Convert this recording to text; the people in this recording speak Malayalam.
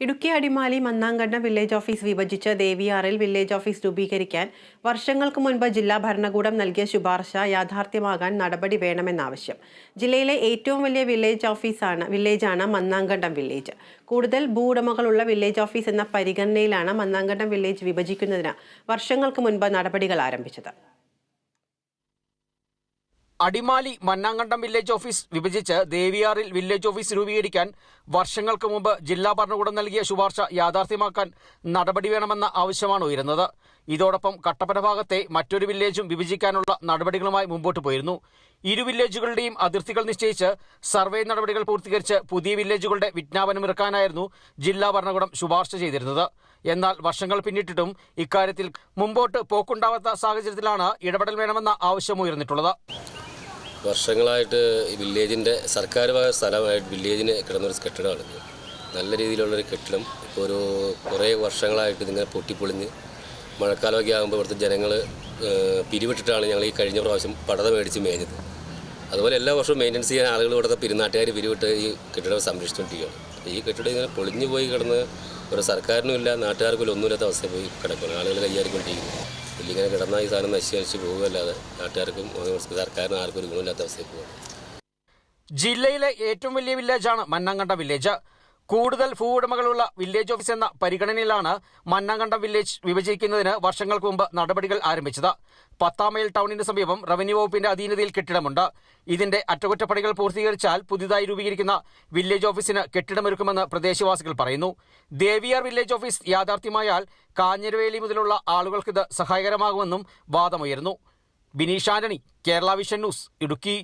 ഇടുക്കി അടിമാലി മന്നാങ്കണ്ണ വില്ലേജ് ഓഫീസ് വിഭജിച്ച് ദേവിയാറിൽ വില്ലേജ് ഓഫീസ് രൂപീകരിക്കാൻ വർഷങ്ങൾക്ക് മുൻപ് ജില്ലാ ഭരണകൂടം നൽകിയ ശുപാർശ യാഥാർത്ഥ്യമാകാൻ നടപടി വേണമെന്നാവശ്യം. ജില്ലയിലെ ഏറ്റവും വലിയ വില്ലേജ് ഓഫീസാണ് വില്ലേജാണ് മന്നാങ്കണ്ടം വില്ലേജ് കൂടുതൽ ഭൂവുടമകളുള്ള വില്ലേജ് ഓഫീസ് എന്ന പരിഗണനയിലാണ് മന്നാങ്കണ്ടം വില്ലേജ് വിഭജിക്കുന്നതിന് വർഷങ്ങൾക്ക് മുൻപ് നടപടികൾ ആരംഭിച്ചത്. അടിമാലി മന്നാങ്കണ്ടം വില്ലേജ് ഓഫീസ് വിഭജിച്ച് ദേവിയാറിൽ വില്ലേജ് ഓഫീസ് രൂപീകരിക്കാൻ വർഷങ്ങൾക്ക് മുമ്പ് ജില്ലാ ഭരണകൂടം നൽകിയ ശുപാർശ യാഥാർത്ഥ്യമാക്കാൻ നടപടി വേണമെന്ന ആവശ്യമാണ് ഉയരുന്നത്. ഇതോടൊപ്പം കട്ടപ്പന ഭാഗത്തെ മറ്റൊരു വില്ലേജും വിഭജിക്കാനുള്ള നടപടികളുമായി മുമ്പോട്ട് പോയിരുന്നു. ഇരു വില്ലേജുകളുടെയും അതിർത്തികൾ നിശ്ചയിച്ച് സർവേ നടപടികൾ പൂർത്തീകരിച്ച് പുതിയ വില്ലേജുകളുടെ വിജ്ഞാപനമിറക്കാനായിരുന്നു ജില്ലാ ഭരണകൂടം ശുപാർശ ചെയ്തിരുന്നത്. എന്നാൽ വർഷങ്ങൾ പിന്നിട്ടിട്ടും ഇക്കാര്യത്തിൽ മുമ്പോട്ട് പോക്കുണ്ടാവാത്ത സാഹചര്യത്തിലാണ് ഇടപെടൽ വേണമെന്ന ആവശ്യം ഉയർന്നിട്ടുള്ളത്. വർഷങ്ങളായിട്ട് വില്ലേജിന്റെ സർക്കാർ സ്ഥലമായിട്ട് വില്ലേജിന് കിടന്നൊരു കെട്ടിടമാണ്. നല്ല രീതിയിലുള്ളൊരു കെട്ടിടം. ഇപ്പോൾ ഒരു കുറേ വർഷങ്ങളായിട്ട് ഇതിങ്ങനെ പൊട്ടിപ്പൊളിഞ്ഞ് മഴക്കാലമൊക്കെ ആകുമ്പോൾ ഇവിടുത്തെ ജനങ്ങൾ പിരിവിട്ടിട്ടാണ് ഞങ്ങൾ ഈ കഴിഞ്ഞ പ്രാവശ്യം പടത മേടിച്ച് മേഞ്ഞത്. അതുപോലെ എല്ലാ വർഷവും മെയിന്റെനൻസ് ചെയ്യാൻ ആളുകൾ ഇവിടുത്തെ പെരുന്നാട്ടുകാർ പിരിവിട്ട് ഈ കെട്ടിടം സംരക്ഷിച്ചുകൊണ്ടിരിക്കുകയാണ്. ഈ കെട്ടിടം ഇങ്ങനെ പൊളിഞ്ഞു പോയി കിടന്ന് ഒരു സർക്കാരിനും ഇല്ല നാട്ടുകാർക്കും ഒന്നുമില്ലാത്ത അവസ്ഥ പോയി കിടക്കുകയാണ്. ആളുകൾ കൈകാരിക്കൊണ്ടിരിക്കുന്നു ഇല്ലിങ്ങനെ കിടന്നാൽ ഈ സാധനം നശിച്ച് പോകുകയല്ലാതെ നാട്ടുകാർക്കും സർക്കാരിനും ആർക്കും ഒരു ഗുണമില്ലാത്ത അവസ്ഥയിൽ പോകും ജില്ലയിലെ ഏറ്റവും വലിയ വില്ലേജാണ് മന്നങ്കണ്ട വില്ലേജ് കൂടുതൽ ഭൂവുടമകളുള്ള വില്ലേജ് ഓഫീസ് എന്ന പരിഗണനയിലാണ് മന്നാങ്കണ്ടം വില്ലേജ് വിഭജിക്കുന്നതിന് വർഷങ്ങൾക്ക് മുമ്പ് നടപടികൾ ആരംഭിച്ചത്. പത്താം മൈൽ ടൗണിന് സമീപം റവന്യൂ വകുപ്പിന്റെ അധീനതയിൽ കെട്ടിടമുണ്ട്. ഇതിന്റെ അറ്റകുറ്റപ്പണികൾ പൂർത്തീകരിച്ചാൽ പുതിയതായി രൂപീകരിക്കുന്ന വില്ലേജ് ഓഫീസിന് കെട്ടിടമൊരുക്കുമെന്ന് പ്രദേശവാസികൾ പറയുന്നു. ദേവിയാർ വില്ലേജ് ഓഫീസ് യാഥാർത്ഥ്യമായാൽ കാഞ്ഞിരവേലി മുതലുള്ള ആളുകൾക്കിത് സഹായകരമാകുമെന്നും വാദമുയർന്നു ബിനീഷ് ആന്റണി കേരള വിഷൻ ന്യൂസ് ഇടുക്കി.